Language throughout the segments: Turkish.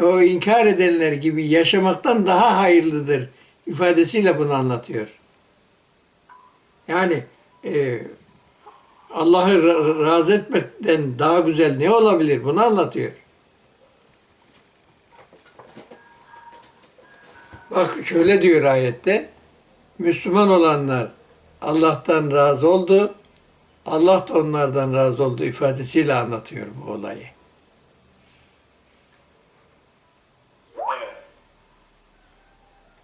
o inkar edenler gibi yaşamaktan daha hayırlıdır ifadesiyle bunu anlatıyor. Yani e, Allah'ı ra- razı etmekten daha güzel ne olabilir? Bunu anlatıyor. Bak şöyle diyor ayette. Müslüman olanlar Allah'tan razı oldu. Allah da onlardan razı oldu ifadesiyle anlatıyor bu olayı. Evet.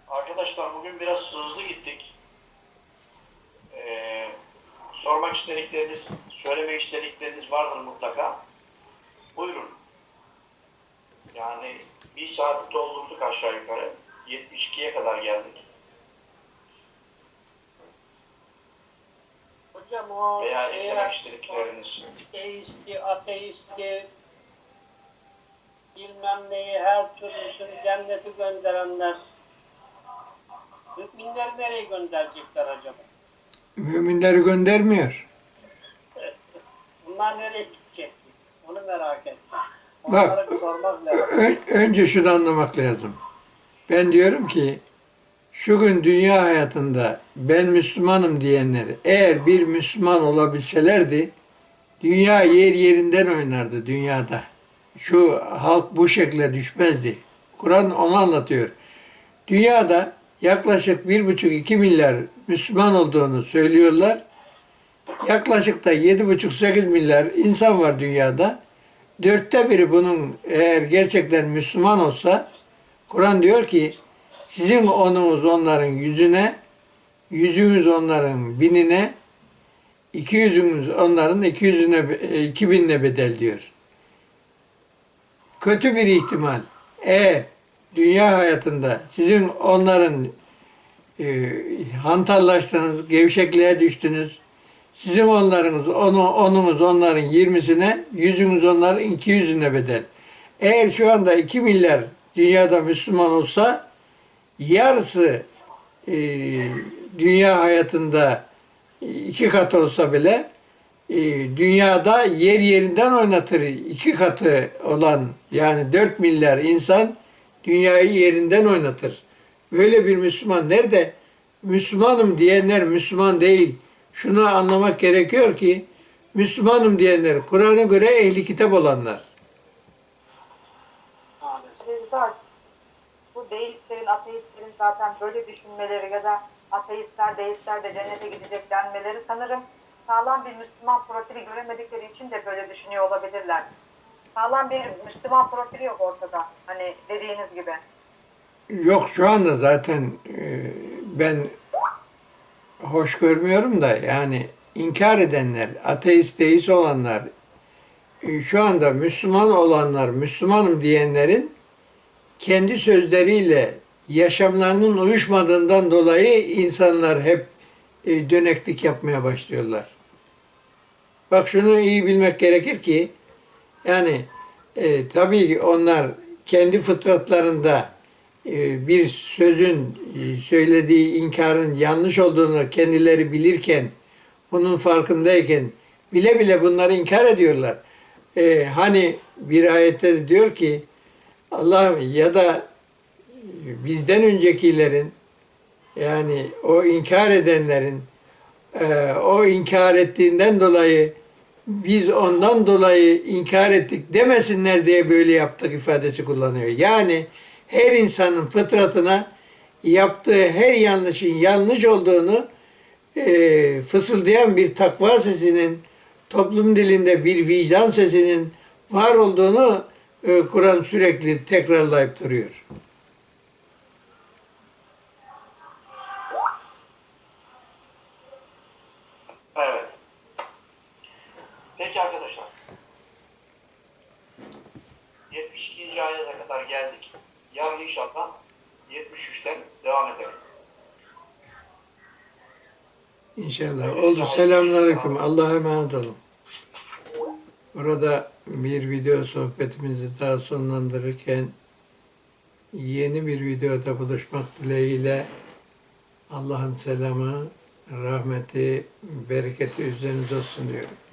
Arkadaşlar bugün biraz hızlı gittik. Ee, sormak istedikleriniz, söylemek istedikleriniz vardır mutlaka. Buyurun. Yani bir saati doldurduk aşağı yukarı. 72'ye kadar geldik. Hocam o Veya şeye, eklemek istedikleriniz. ateisti, ateisti, bilmem neyi her türlüsünü cennete gönderenler müminleri nereye gönderecekler acaba? Müminleri göndermiyor. Bunlar nereye gidecek? Onu merak ettim. Bak. Onlara bir sormak lazım. Önce şunu anlamak lazım. Ben diyorum ki şu gün dünya hayatında ben Müslümanım diyenler eğer bir Müslüman olabilselerdi dünya yer yerinden oynardı dünyada. Şu halk bu şekle düşmezdi. Kur'an onu anlatıyor. Dünyada yaklaşık bir buçuk iki milyar Müslüman olduğunu söylüyorlar. Yaklaşık da yedi buçuk sekiz milyar insan var dünyada. Dörtte biri bunun eğer gerçekten Müslüman olsa Kur'an diyor ki sizin onunuz onların yüzüne, yüzünüz onların binine, iki yüzünüz onların iki yüzüne, iki binine bedel diyor. Kötü bir ihtimal. Eğer dünya hayatında sizin onların e, hantallaştınız, gevşekliğe düştünüz, sizin onlarınız, onu, onunuz onların yirmisine, yüzünüz onların iki yüzüne bedel. Eğer şu anda iki milyar dünyada Müslüman olsa, yarısı e, dünya hayatında iki kat olsa bile e, dünyada yer yerinden oynatır. iki katı olan yani 4 milyar insan dünyayı yerinden oynatır. Böyle bir Müslüman nerede? Müslümanım diyenler Müslüman değil. Şunu anlamak gerekiyor ki Müslümanım diyenler Kur'an'a göre ehli kitap olanlar. Sezar, bu deistlerin, ateistlerin zaten böyle düşünmeleri ya da ateistler, deistler de cennete gidecek denmeleri sanırım sağlam bir Müslüman profili göremedikleri için de böyle düşünüyor olabilirler. Sağlam bir Müslüman profili yok ortada. Hani dediğiniz gibi. Yok şu anda zaten e, ben hoş görmüyorum da yani inkar edenler, ateist, deist olanlar, e, şu anda Müslüman olanlar, Müslümanım diyenlerin kendi sözleriyle yaşamlarının uyuşmadığından dolayı insanlar hep e, döneklik yapmaya başlıyorlar. Bak şunu iyi bilmek gerekir ki yani e, tabii onlar kendi fıtratlarında e, bir sözün e, söylediği inkarın yanlış olduğunu kendileri bilirken bunun farkındayken bile bile bunları inkar ediyorlar. E, hani bir ayette de diyor ki Allah ya da bizden öncekilerin yani o inkar edenlerin e, o inkar ettiğinden dolayı biz ondan dolayı inkar ettik demesinler diye böyle yaptık ifadesi kullanıyor. Yani her insanın fıtratına yaptığı her yanlışın yanlış olduğunu e, fısıldayan bir takva sesinin toplum dilinde bir vicdan sesinin var olduğunu e, Kur'an sürekli tekrarlayıp duruyor. 72 arkadaşlar. 72. ayete kadar geldik. Yarın inşallah 73'ten devam edelim. İnşallah. Oldu. Selamünaleyküm. Allah'a emanet olun. Burada bir video sohbetimizi daha sonlandırırken yeni bir videoda buluşmak dileğiyle Allah'ın selamı, rahmeti, bereketi üzerinize sunuyorum.